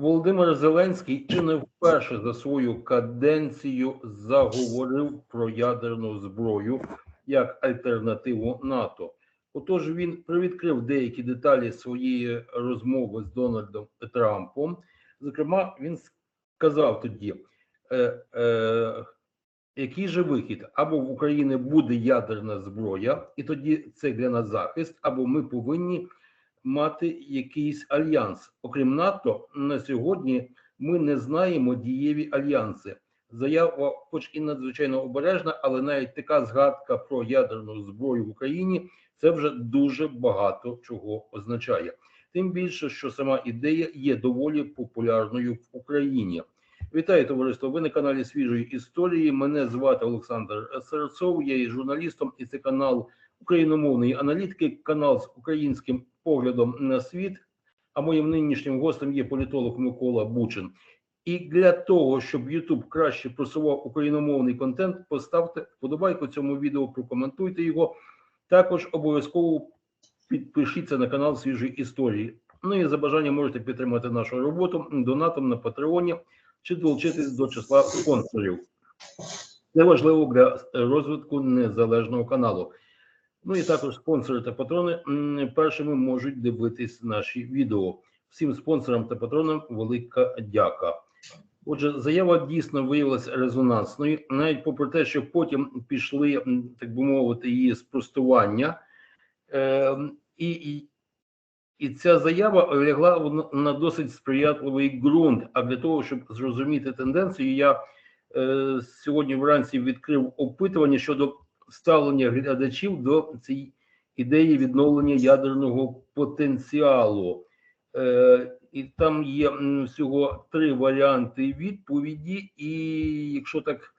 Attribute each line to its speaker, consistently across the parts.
Speaker 1: Володимир Зеленський чи не вперше за свою каденцію заговорив про ядерну зброю як альтернативу НАТО. Отож, він привідкрив деякі деталі своєї розмови з Дональдом Трампом. Зокрема, він сказав тоді, е, е, який же вихід? Або в Україні буде ядерна зброя, і тоді це для нас захист, або ми повинні мати якийсь альянс. Окрім НАТО, на сьогодні ми не знаємо дієві альянси. Заява, хоч і надзвичайно обережна, але навіть така згадка про ядерну зброю в Україні це вже дуже багато чого означає. Тим більше, що сама ідея є доволі популярною в Україні. Вітаю товариство. Ви на каналі свіжої історії. Мене звати Олександр Серцов. Я є журналістом, і це канал україномовної аналітики, канал з українським поглядом на світ. А моїм нинішнім гостем є політолог Микола Бучин. І для того, щоб YouTube краще просував україномовний контент, поставте вподобайку цьому відео, прокоментуйте його. Також обов'язково підпишіться на канал свіжої історії. Ну і за бажанням можете підтримати нашу роботу донатом на Патреоні чи долучитись до числа спонсорів. Це важливо для розвитку незалежного каналу. Ну і також спонсори та патрони першими можуть дивитись наші відео. Всім спонсорам та патронам велика дяка. Отже, заява дійсно виявилася резонансною, навіть попри те, що потім пішли, так би мовити, її спростування. Е, і, і, і ця заява лягла на досить сприятливий ґрунт. А для того, щоб зрозуміти тенденцію, я е, сьогодні вранці відкрив опитування щодо ставлення глядачів до цієї ідеї відновлення ядерного потенціалу. Е, і там є всього три варіанти відповіді, і якщо так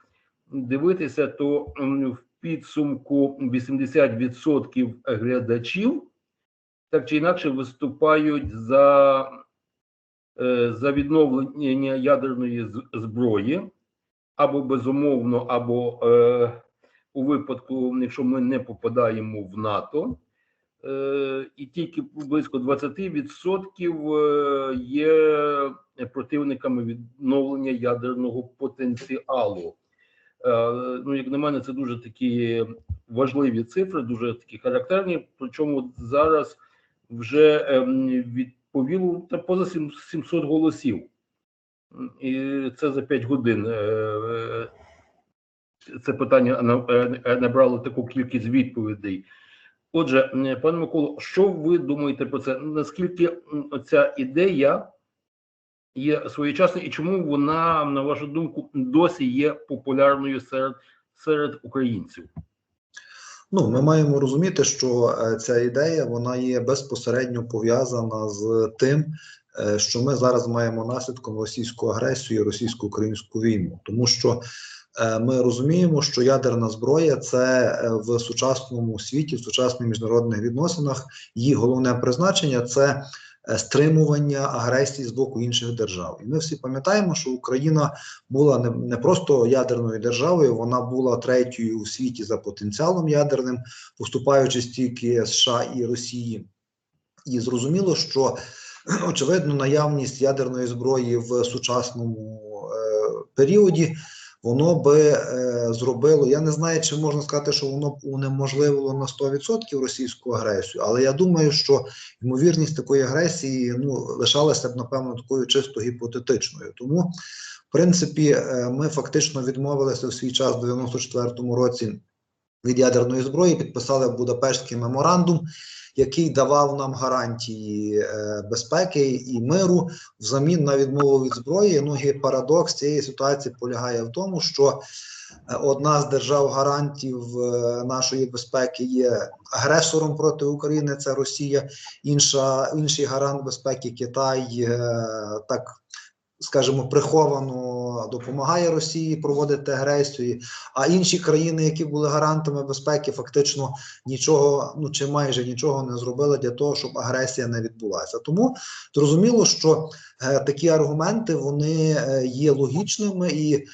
Speaker 1: дивитися, то в підсумку 80% глядачів так чи інакше виступають за, е, за відновлення ядерної зброї, або безумовно, або е, у випадку, якщо ми не попадаємо в НАТО, е, і тільки близько 20% е, є противниками відновлення ядерного потенціалу. Е, Ну, як на мене, це дуже такі важливі цифри, дуже такі характерні. Причому зараз вже відповіло та поза сім- 700 голосів. І це за 5 годин. Е, е, Це питання на- е, набрало таку кількість відповідей. Отже, пане Миколо, що ви думаєте про це? Наскільки ця ідея є своєчасною і чому вона, на вашу думку, досі є популярною серед, серед українців?
Speaker 2: Ну, ми маємо розуміти, що е, ця ідея вона є безпосередньо пов'язана з тим, е, що ми зараз маємо наслідком російську агресію і російсько-українську війну, тому що е, ми розуміємо, що ядерна зброя це е, в сучасному світі, в сучасних міжнародних відносинах її головне призначення це е, стримування агресії з боку інших держав. І ми всі пам'ятаємо, що Україна була не, не просто ядерною державою, вона була третьою у світі за потенціалом ядерним, поступаючи стільки США і Росії. І зрозуміло, що очевидно наявність ядерної зброї в сучасному е, періоді. Воно би е, зробило, я не знаю, чи можна сказати, що воно б унеможливило на 100% російську агресію, але я думаю, що ймовірність такої агресії ну, лишалася б, напевно, такою чисто гіпотетичною. Тому, в принципі, е, ми фактично відмовилися в свій час в 94-му році від ядерної зброї, підписали Будапештський меморандум, який давав нам гарантії е, безпеки і миру взамін на відмову від зброї. Ну і парадокс цієї ситуації полягає в тому, що е, одна з держав гарантів е, нашої безпеки є агресором проти України, це Росія, інша інший гарант безпеки Китай, так скажімо, приховано допомагає Росії проводити агресію, а інші країни, які були гарантами безпеки, фактично нічого, ну чи майже нічого не зробили для того, щоб агресія не відбулася. Тому зрозуміло, що такі аргументи вони е, є логічними і е,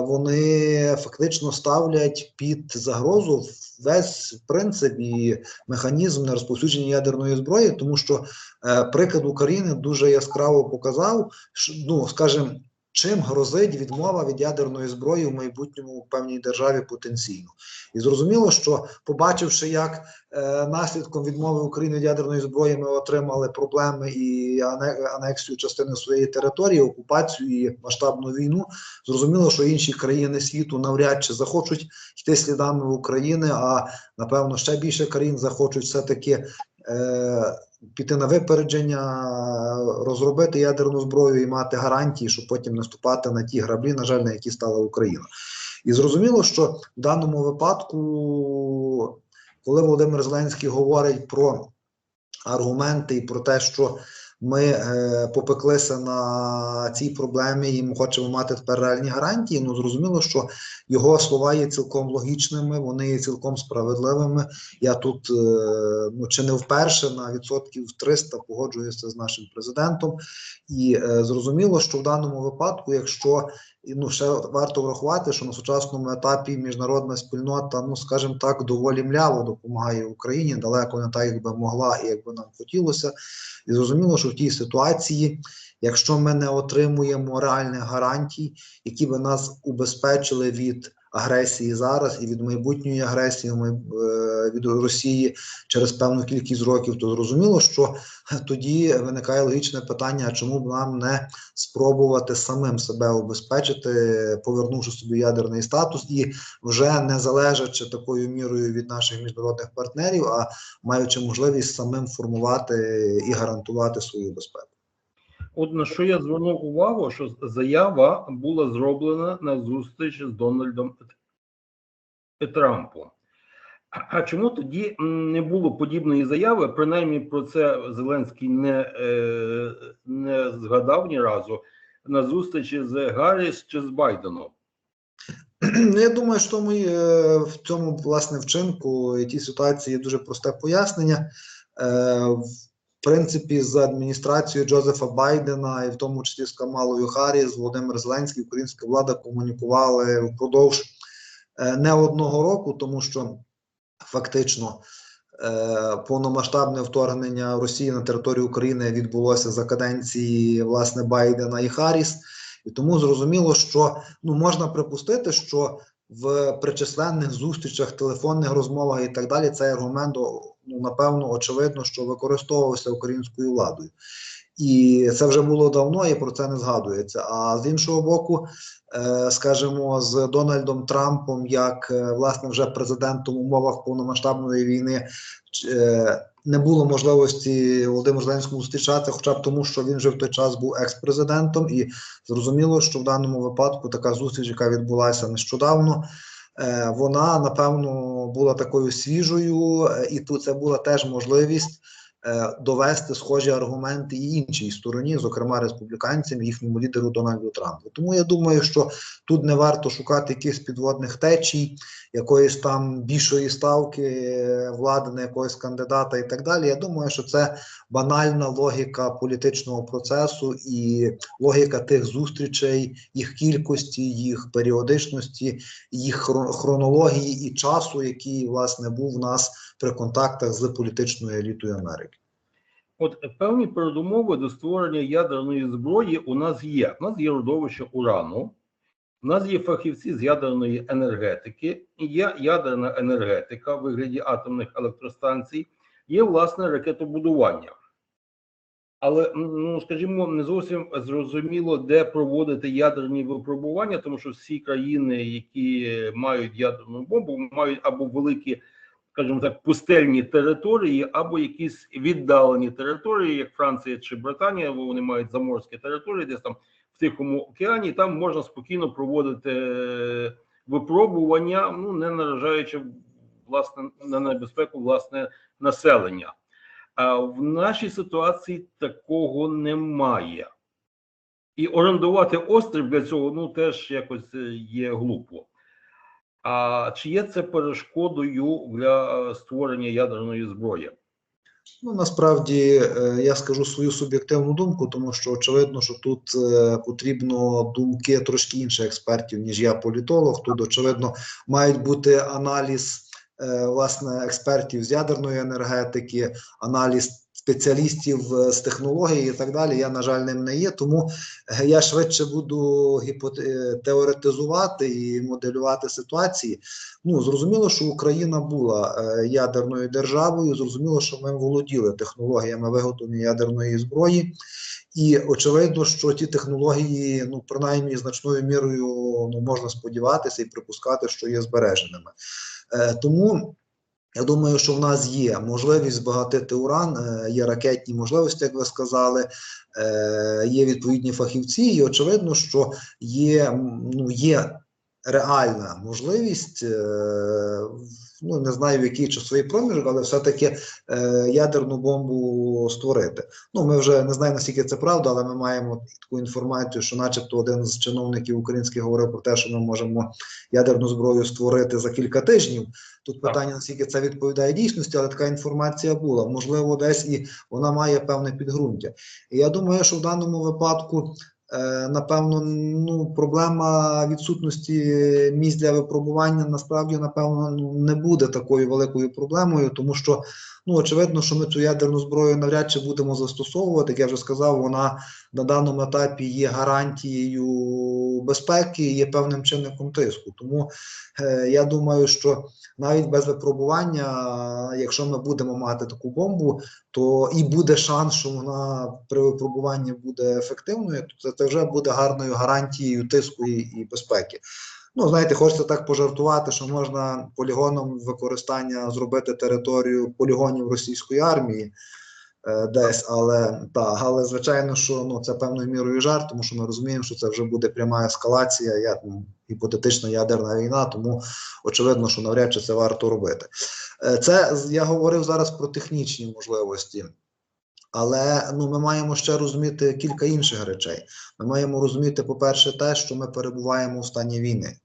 Speaker 2: вони фактично ставлять під загрозу весь принцип і механізм на розповсюдження ядерної зброї, тому що е, приклад України дуже яскраво показав, що, ну скажімо, чим грозить відмова від ядерної зброї в майбутньому в певній державі потенційно. І зрозуміло, що побачивши, як е, наслідком відмови України від ядерної зброї ми отримали проблеми і ане- анексію частини своєї території, окупацію і масштабну війну, зрозуміло, що інші країни світу навряд чи захочуть йти слідами України, а напевно ще більше країн захочуть все-таки е, піти на випередження, розробити ядерну зброю і мати гарантії, щоб потім наступати на ті граблі, на жаль, на які стала Україна. І зрозуміло, що в даному випадку, коли Володимир Зеленський говорить про аргументи і про те, що ми е, попеклися на цій проблемі і ми хочемо мати тепер реальні гарантії. Ну зрозуміло, що його слова є цілком логічними, вони є цілком справедливими. Я тут е, ну чи не вперше на відсотків 300 погоджуюся з нашим президентом, і е, зрозуміло, що в даному випадку, якщо ну ще варто врахувати, що на сучасному етапі міжнародна спільнота, ну скажімо так, доволі мляво допомагає Україні, далеко не так, як би могла і як би нам хотілося. І зрозуміло, що в тій ситуації, якщо ми не отримуємо реальних гарантій, які би нас убезпечили від агресії зараз і від майбутньої агресії е, від Росії через певну кількість років, то зрозуміло, що тоді виникає логічне питання: чому б нам не спробувати самим себе убезпечити, повернувши собі ядерний статус, і вже не залежачи такою мірою від наших міжнародних партнерів, а маючи можливість самим формувати і гарантувати свою безпеку.
Speaker 1: От на що я звернув увагу, що заява була зроблена на зустрічі з Дональдом Трампом. А- чому тоді не було подібної заяви? Принаймні про це Зеленський не, е, не згадав ні разу на зустрічі з Гарріс чи з Байденом.
Speaker 2: Ну, я думаю, що тому, е, в цьому власне вчинку і тій ситуації є дуже просте пояснення. Принципі, з адміністрацією Джозефа Байдена, і в тому числі з Камалою Харріс, Володимир Зеленський, українська влада комунікували впродовж е, не одного року, тому що фактично е, повномасштабне вторгнення Росії на територію України відбулося за каденції власне Байдена і Харріс. І тому зрозуміло, що ну можна припустити, що в причисленних зустрічах, телефонних розмовах і так далі цей аргумент ну напевно очевидно, що використовувався українською владою. І це вже було давно, і про це не згадується. А з іншого боку, е, скажімо, з Дональдом Трампом, як е, власне вже президентом умовах повномасштабної війни, е, не було можливості Володимиру Зеленському зустрічатися, хоча б тому, що він вже в той час був екс-президентом, і зрозуміло, що в даному випадку така зустріч, яка відбулася нещодавно, е, вона напевно була такою свіжою, е, і тут це була теж можливість довести схожі аргументи і іншій стороні, зокрема республіканцям, їхньому лідеру Дональду Трампу. Тому я думаю, що тут не варто шукати якихось підводних течій, якоїсь там більшої ставки е, влади на якогось кандидата і так далі. Я думаю, що це банальна логіка політичного процесу і логіка тих зустрічей, їх кількості, їх періодичності, їх хронології і часу, який власне був у нас при контактах з політичною елітою Америки.
Speaker 1: От певні передумови до створення ядерної зброї у нас є. У нас є родовище урану, у нас є фахівці з ядерної енергетики, є ядерна енергетика в вигляді атомних електростанцій, є власне ракетобудування. Але, ну скажімо, не зовсім зрозуміло, де проводити ядерні випробування, тому що всі країни, які мають ядерну бомбу, мають або великі скажімо так, пустельні території або якісь віддалені території, як Франція чи Британія, бо вони мають заморські території, десь там в Тихому океані, там можна спокійно проводити е, випробування, ну не наражаючи власне на небезпеку власне населення. А в нашій ситуації такого немає. І орендувати острів для цього ну теж якось е, є глупо. А чи є це перешкодою для е, створення ядерної зброї?
Speaker 2: Ну, насправді е, я скажу свою суб'єктивну думку, тому що очевидно, що тут потрібно думки трошки інших експертів, ніж я політолог. Тут, очевидно, мають бути аналіз власне експертів з ядерної енергетики, аналіз спеціалістів е, з технології і так далі. Я, на жаль, ним не є. Тому е, я швидше буду е, теоретизувати і моделювати ситуації. Ну зрозуміло, що Україна була е, ядерною державою. Зрозуміло, що ми володіли технологіями виготовлення ядерної зброї, і очевидно, що ті технології, ну принаймні значною мірою, ну можна сподіватися і припускати, що є збереженими. Е, тому. Я думаю, що в нас є можливість збагатити уран, е, є ракетні можливості, як ви сказали, е, є відповідні фахівці, і очевидно, що є, ну, є реальна можливість, е, ну не знаю в який часовий проміжок, але все-таки е, ядерну бомбу створити. Ну ми вже не знаю наскільки це правда, але ми маємо таку інформацію, що, начебто, один з чиновників українських говорив про те, що ми можемо ядерну зброю створити за кілька тижнів. Тут питання, наскільки це відповідає дійсності, але така інформація була. Можливо, десь і вона має певне підґрунтя. І я думаю, що в даному випадку напевно, ну проблема відсутності місць для випробування насправді напевно не буде такою великою проблемою, тому що ну очевидно, що ми цю ядерну зброю навряд чи будемо застосовувати. Як я вже сказав, вона на даному етапі є гарантією безпеки, і є певним чинником тиску. Тому е, я думаю, що навіть без випробування, якщо ми будемо мати таку бомбу, то і буде шанс, що вона при випробуванні буде ефективною, то це, це вже буде гарною гарантією тиску і, і безпеки. Ну, знаєте, хочеться так пожартувати, що можна полігоном використання зробити територію полігонів російської армії е, десь, але та, але звичайно, що ну це певною мірою жарт, тому що ми розуміємо, що це вже буде пряма ескалація, я, ну, гіпотетична ядерна війна, тому очевидно, що навряд чи це варто робити. Е, Це я говорив зараз про технічні можливості. Але ну, ми маємо ще розуміти кілька інших речей. Ми маємо розуміти, по-перше, те, що ми перебуваємо у стані війни.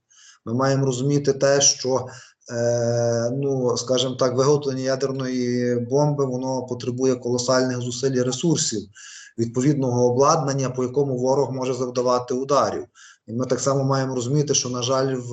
Speaker 2: Ми маємо розуміти те, що, е, ну, скажімо так, виготовлення ядерної бомби воно потребує колосальних зусиль і ресурсів, відповідного обладнання, по якому ворог може завдавати ударів. І ми так само маємо розуміти, що, на жаль, в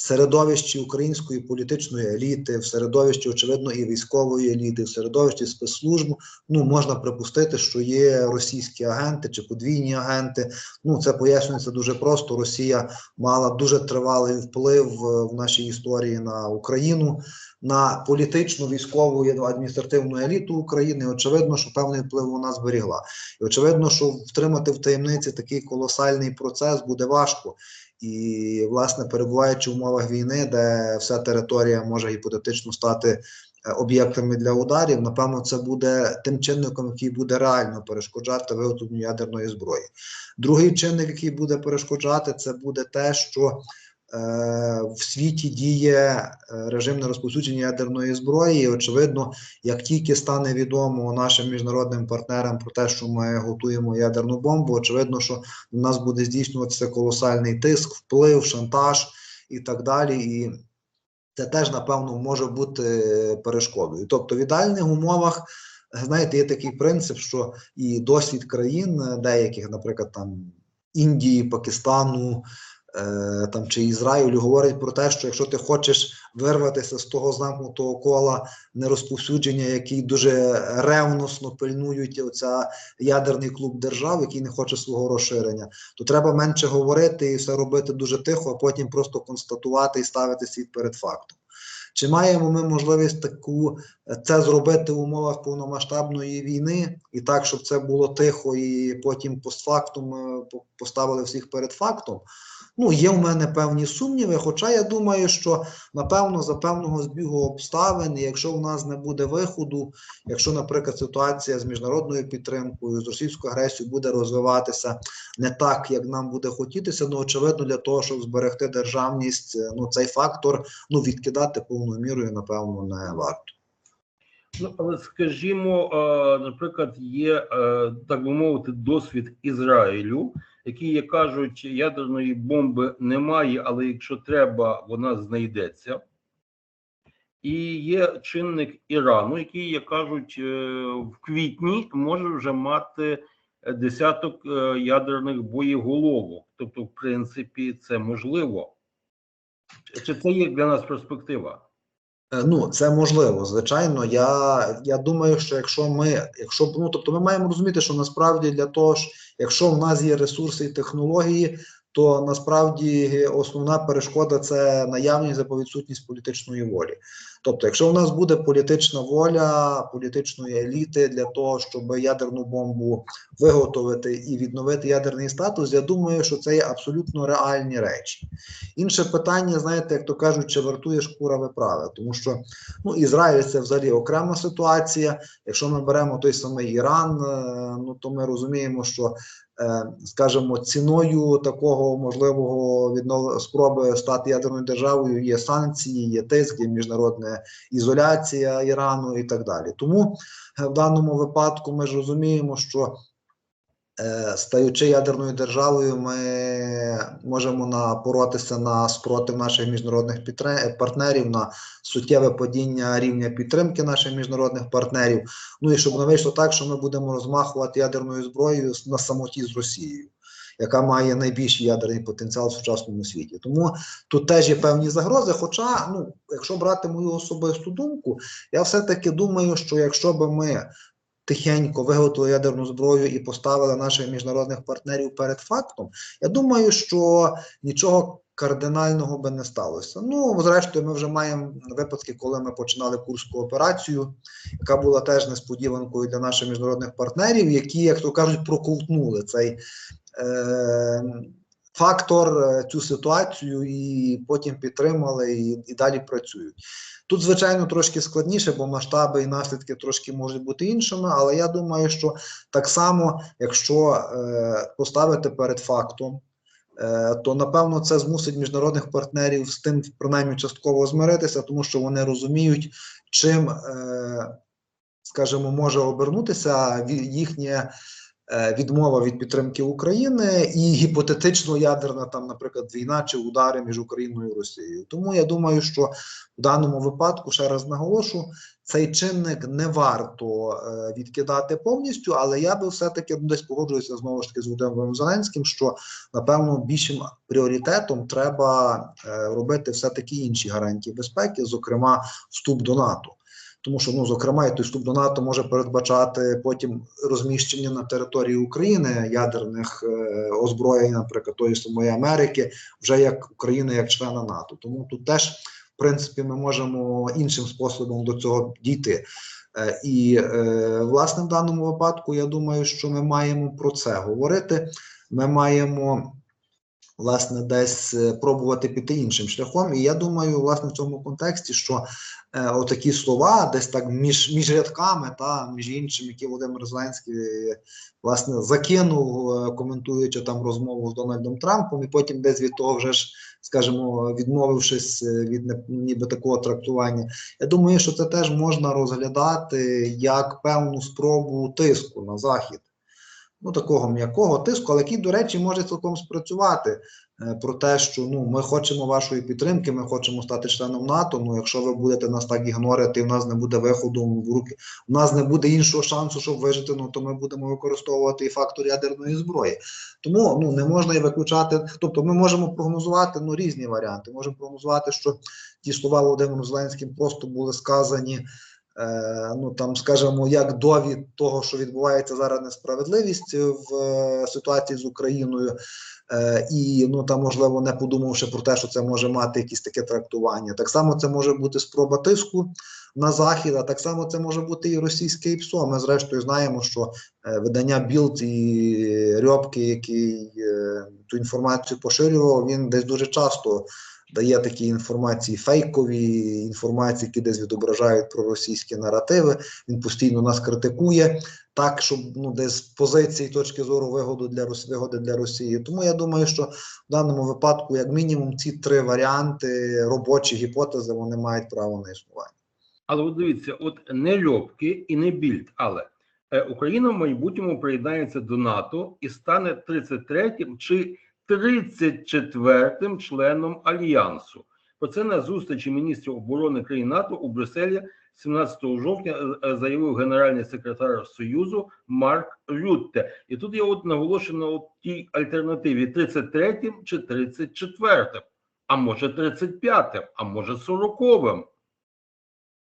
Speaker 2: середовищі української політичної еліти, в середовищі, очевидно, і військової еліти, в середовищі спецслужб, ну можна припустити, що є російські агенти чи подвійні агенти. Ну це пояснюється дуже просто. Росія мала дуже тривалий вплив е, в нашій історії на Україну, на політичну, військову і адміністративну еліту України. Очевидно, що певний вплив вона зберігла. І очевидно, що втримати в таємниці такий колосальний процес буде важко. І, власне, перебуваючи в умовах війни, де вся територія може гіпотетично стати е, об'єктами для ударів, напевно, це буде тим чинником, який буде реально перешкоджати виготовленню ядерної зброї. Другий чинник, який буде перешкоджати, це буде те, що в світі діє е, режим на розповсюдження ядерної зброї. І, очевидно, як тільки стане відомо нашим міжнародним партнерам про те, що ми готуємо ядерну бомбу, очевидно, що у нас буде здійснюватися колосальний тиск, вплив, шантаж і так далі. І це теж, напевно, може бути перешкодою. Тобто, в ідеальних умовах, знаєте, є такий принцип, що і досвід країн е, деяких, наприклад, там Індії, Пакистану. Е, Там чи Ізраїлю говорить про те, що якщо ти хочеш вирватися з того замкнутого кола нерозповсюдження, який дуже ревносно пильнують оця ядерний клуб держав, який не хоче свого розширення, то треба менше говорити і все робити дуже тихо, а потім просто констатувати і ставити світ перед фактом. Чи маємо ми можливість таку е, це зробити в умовах повномасштабної війни, і так, щоб це було тихо, і потім постфактум е, поставили всіх перед фактом? Ну, є в мене певні сумніви, хоча я думаю, що напевно за певного збігу обставин, якщо в нас не буде виходу, якщо, наприклад, ситуація з міжнародною підтримкою, з російською агресією буде розвиватися не так, як нам буде хотітися, ну очевидно, для того, щоб зберегти державність, ну цей фактор ну відкидати повною мірою, напевно, не варто.
Speaker 1: Ну, але скажімо, е, наприклад, є е, так би мовити, досвід Ізраїлю, які як кажуть, ядерної бомби немає, але якщо треба, вона знайдеться. І є чинник Ірану, який, як кажуть, е, в квітні може вже мати десяток е, ядерних боєголовок. Тобто, в принципі, це можливо. Чи це є для нас перспектива?
Speaker 2: Е, Ну, це можливо, звичайно. Я, я думаю, що якщо ми, якщо ну тобто, ми маємо розуміти, що насправді для того ж, якщо в нас є ресурси і технології, то насправді основна перешкода це наявність або відсутність політичної волі. Тобто, якщо в нас буде політична воля політичної еліти для того, щоб ядерну бомбу виготовити і відновити ядерний статус, я думаю, що це є абсолютно реальні речі. Інше питання, знаєте, як то кажуть, чи вартує шкура виправи, тому що ну, Ізраїль це взагалі окрема ситуація. Якщо ми беремо той самий Іран, е, ну то ми розуміємо, що скажімо, ціною такого можливого віднов... спроби стати ядерною державою є санкції, є тиск, є міжнародна ізоляція Ірану і так далі. Тому е, в даному випадку ми ж розуміємо, що е, стаючи ядерною державою, ми можемо напоротися на спротив наших міжнародних партнерів, на суттєве падіння рівня підтримки наших міжнародних партнерів. Ну і щоб не вийшло так, що ми будемо розмахувати ядерною зброєю на самоті з Росією. Яка має найбільший ядерний потенціал в сучасному світі, тому тут теж є певні загрози. Хоча, ну, якщо брати мою особисту думку, я все-таки думаю, що якщо би ми тихенько виготовили ядерну зброю і поставили наших міжнародних партнерів перед фактом, я думаю, що нічого кардинального би не сталося. Ну, зрештою, ми вже маємо випадки, коли ми починали курську операцію, яка була теж несподіванкою для наших міжнародних партнерів, які, як то кажуть, проковтнули цей. Е- Фактор е, цю ситуацію і потім підтримали і, і далі працюють. Тут, звичайно, трошки складніше, бо масштаби і наслідки трошки можуть бути іншими, але я думаю, що так само, якщо е, поставити перед фактом, е, то напевно це змусить міжнародних партнерів з тим принаймні частково змиритися, тому що вони розуміють, чим, е, скажімо, може обернутися їхнє. Е, Відмова від підтримки України і гіпотетично ядерна там, наприклад, війна чи удари між Україною і Росією. Тому я думаю, що в даному випадку ще раз наголошу, цей чинник не варто е, відкидати повністю, але я би все-таки десь погоджуюся знову ж таки з Володимиром Зеленським, що напевно більшим пріоритетом треба е, робити все-таки інші гарантії безпеки, зокрема вступ до НАТО. Тому що, ну, зокрема, і той до НАТО може передбачати потім розміщення на території України ядерних е, озброєнь, наприклад, тої самої Америки, вже як України, як члена НАТО. Тому тут теж в принципі, ми можемо іншим способом до цього дійти. Е, І е, власне в даному випадку я думаю, що ми маємо про це говорити. Ми маємо власне десь е, пробувати піти іншим шляхом. І я думаю, власне, в цьому контексті, що е, отакі слова, десь так між, між рядками, та між іншим, які Володимир Зеленський е, власне закинув, е, коментуючи там розмову з Дональдом Трампом, і потім десь від того вже ж скажімо, відмовившись е, від ніби такого трактування. Я думаю, що це теж можна розглядати як певну спробу тиску на захід. Ну, такого м'якого тиску, але який, до речі, може цілком спрацювати про те, що ну ми хочемо вашої підтримки, ми хочемо стати членом НАТО. Ну, якщо ви будете нас так ігнорити, в нас не буде виходу в руки, у нас не буде іншого шансу, щоб вижити. Ну то ми будемо використовувати і фактор ядерної зброї. Тому ну не можна і виключати. Тобто, ми можемо прогнозувати ну різні варіанти. Можемо прогнозувати, що ті слова Володимиром Зеленським просто були сказані. Е, ну там, скажімо, як довід того, що відбувається зараз несправедливість в е, ситуації з Україною, е, і ну там, можливо, не подумавши про те, що це може мати якісь таке трактування. Так само це може бути спроба тиску на захід, а так само це може бути і російське ІПСО. Ми зрештою знаємо, що е, видання Білд і Рьобки, який е, ту інформацію поширював, він десь дуже часто дає такі інформації, фейкові інформації, які десь відображають проросійські наративи. Він постійно нас критикує, так щоб ну десь з позиції точки зору вигоду для Рос- вигоди для Росії. Тому я думаю, що в даному випадку, як мінімум, ці три варіанти робочі гіпотези вони мають право на існування.
Speaker 1: Але от дивіться, от не Льопки і не Більд, але е, Україна в майбутньому приєднається до НАТО і стане 33-м чи 34-м членом альянсу. Про це на зустрічі міністрів оборони країн НАТО у Брюсселі 17 жовтня е, е, заявив генеральний секретар Союзу Марк Рютте. І тут я от наголошую на тій альтернативі 33-м чи 34-м, а може 35-м, а може 40-м.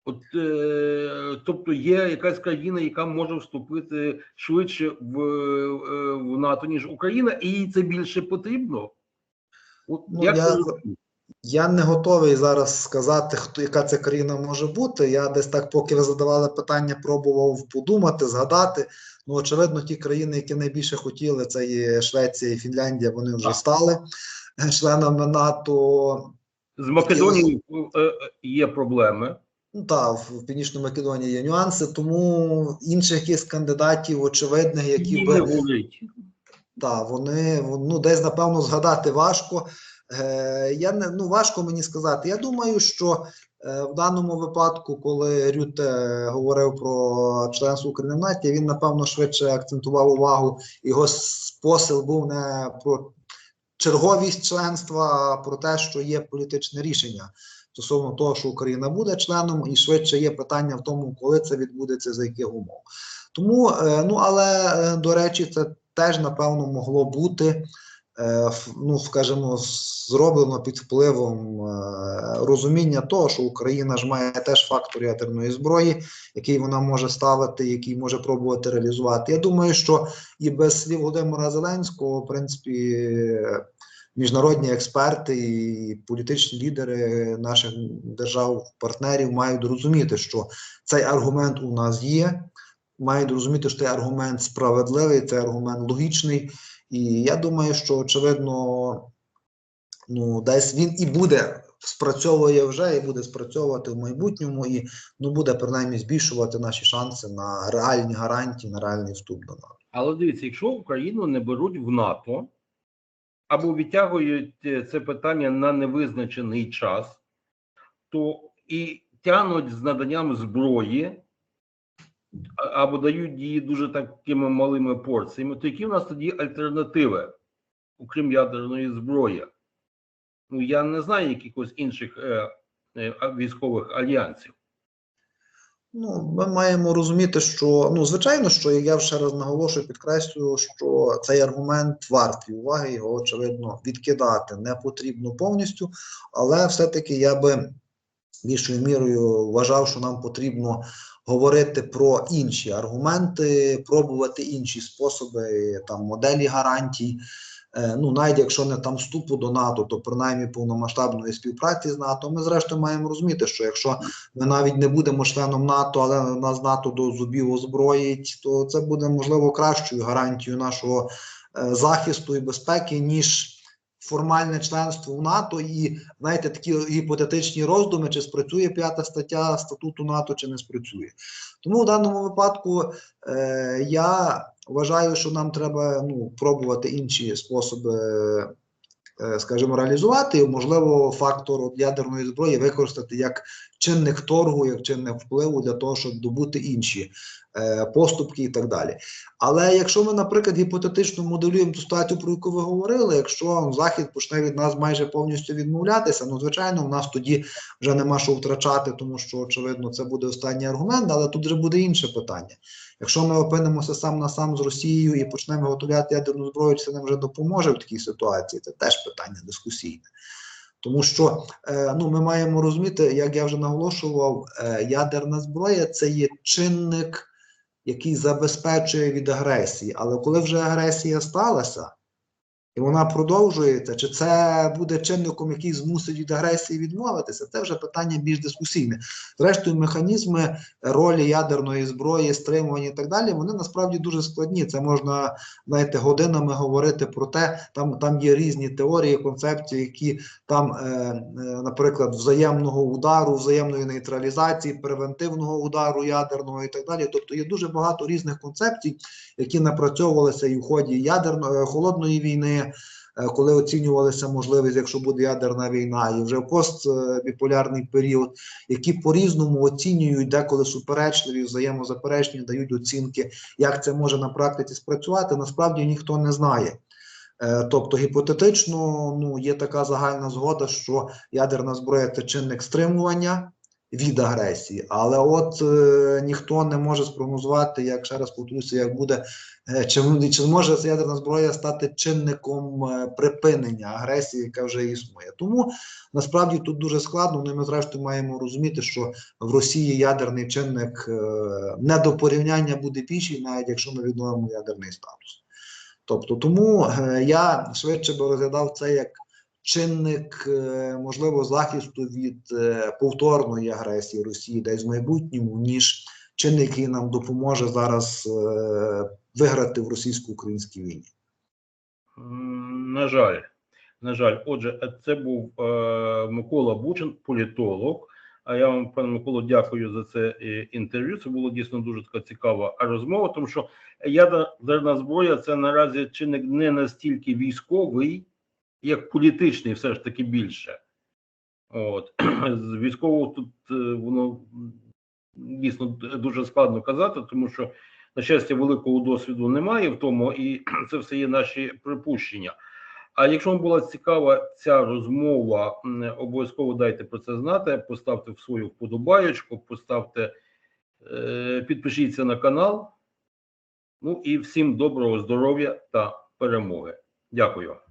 Speaker 1: От, е, тобто є якась країна, яка може вступити швидше в, е, в НАТО, ніж Україна, і їй це більше потрібно. От,
Speaker 2: Ну,
Speaker 1: як
Speaker 2: я- Я не готовий зараз сказати, хто яка це країна може бути. Я десь так, поки ви задавали питання, пробував подумати, згадати. Ну, очевидно, ті країни, які найбільше хотіли, це є Швеція і Фінляндія. Вони вже
Speaker 1: Так.
Speaker 2: стали членами НАТО.
Speaker 1: з Македонією е, е, є проблеми.
Speaker 2: Ну та в Північній Македонії є нюанси, тому інших якихось кандидатів, очевидних, які би. Так, вони ну десь напевно згадати важко. Е, я не ну важко мені сказати. Я думаю, що е, в даному випадку, коли Рюте говорив про членство України в НАТО, він напевно швидше акцентував увагу. Його посил був не про черговість членства, а про те, що є політичне рішення стосовно того, що Україна буде членом, і швидше є питання в тому, коли це відбудеться, за яких умов. Тому, е, ну але е, до речі, це теж напевно могло бути. е, Ну, скажімо, зроблено під впливом розуміння того, що Україна ж має теж фактор ядерної зброї, який вона може ставити, який може пробувати реалізувати. Я думаю, що і без слів Володимира Зеленського, в принципі, міжнародні експерти і політичні лідери наших держав-партнерів мають розуміти, що цей аргумент у нас є. Мають розуміти, що цей аргумент справедливий, цей аргумент логічний. І я думаю, що очевидно, ну, десь він і буде спрацьовує вже, і буде спрацьовувати в майбутньому, і ну, буде принаймні збільшувати наші шанси на реальні гарантії, на реальний вступ до НАТО.
Speaker 1: Але дивіться, якщо Україну не беруть в НАТО або відтягують е, це питання на невизначений час, то і тягнуть з наданням зброї або дають її дуже такими малими порціями, то які в нас тоді альтернативи, окрім ядерної зброї? Ну я не знаю якихось інших е, е, військових альянсів.
Speaker 2: Ну, ми маємо розуміти, що ну, звичайно, що я ще раз наголошую, підкреслюю, що цей аргумент вартий уваги, його очевидно відкидати не потрібно повністю, але все-таки я би більшою мірою вважав, що нам потрібно говорити про інші аргументи, пробувати інші способи там моделі гарантій. Е, Ну, навіть якщо не там вступу до НАТО, то принаймні повномасштабної співпраці з НАТО. Ми зрештою маємо розуміти, що якщо ми навіть не будемо членом НАТО, але нас НАТО до зубів озброїть, то це буде можливо кращою гарантією нашого е, захисту і безпеки, ніж формальне членство в НАТО. І знаєте, такі гіпотетичні роздуми, чи спрацює п'ята стаття статуту НАТО, чи не спрацює. Тому в даному випадку е, я вважаю, що нам треба ну, пробувати інші способи. е, Скажімо, реалізувати можливо, фактор ядерної зброї використати як чинник торгу, як чинник впливу для того, щоб добути інші е, поступки і так далі. Але якщо ми, наприклад, гіпотетично моделюємо ту ситуацію, про яку ви говорили, якщо Захід почне від нас майже повністю відмовлятися, ну звичайно, у нас тоді вже нема що втрачати, тому що очевидно це буде останній аргумент, але тут вже буде інше питання. Якщо ми опинимося сам на сам з Росією і почнемо виготовляти ядерну зброю, це нам вже допоможе в такій ситуації. Це теж питання дискусійне. Тому що е, ну, ми маємо розуміти, як я вже наголошував, е, ядерна зброя це є чинник, який забезпечує від агресії. Але коли вже агресія сталася, і вона продовжується, чи це буде чинником, який змусить від агресії відмовитися, це вже питання більш дискусійне. Зрештою, механізми ролі ядерної зброї, стримування і так далі, вони насправді дуже складні. Це можна знаєте, годинами говорити про те, там, там є різні теорії, концепції, які там, е, е, наприклад, взаємного удару, взаємної нейтралізації, превентивного удару ядерного і так далі. Тобто є дуже багато різних концепцій, які напрацьовувалися і в ході ядерної холодної війни. Е, коли оцінювалася можливість, якщо буде ядерна війна, і вже в постбіполярний період, які по-різному оцінюють, деколи суперечливі, взаємозаперечні, дають оцінки, як це може на практиці спрацювати, насправді ніхто не знає. Е, Тобто гіпотетично ну, є така загальна згода, що ядерна зброя це чинник стримування від агресії, але от е, ніхто не може спрогнозувати, як ще раз повторюся, як буде е, чи, чи зможе ядерна зброя стати чинником е, припинення агресії, яка вже існує. Тому насправді тут дуже складно. Ну ми зрештою маємо розуміти, що в Росії ядерний чинник е, не до порівняння буде більший, навіть якщо ми відновимо ядерний статус. Тобто, тому е, я швидше би розглядав це як чинник, е, можливо, захисту від е, повторної агресії Росії десь в майбутньому, ніж чинник, який нам допоможе зараз е, виграти в російсько-українській війні.
Speaker 1: На жаль, на жаль, отже, це був е, Микола Бучин, політолог. А я вам, пане Миколо, дякую за це е, інтерв'ю. Це було дійсно дуже така цікава розмова, тому що ядерна зброя це наразі чинник не настільки військовий, як політичний, все ж таки більше. От з військового тут е, воно дійсно дуже складно казати, тому що на щастя, великого досвіду немає в тому, і це все є наші припущення. А якщо вам була цікава ця розмова, обов'язково дайте про це знати. Поставте в свою вподобаєчку, поставте, е, підпишіться на канал. Ну і всім доброго здоров'я та перемоги. Дякую.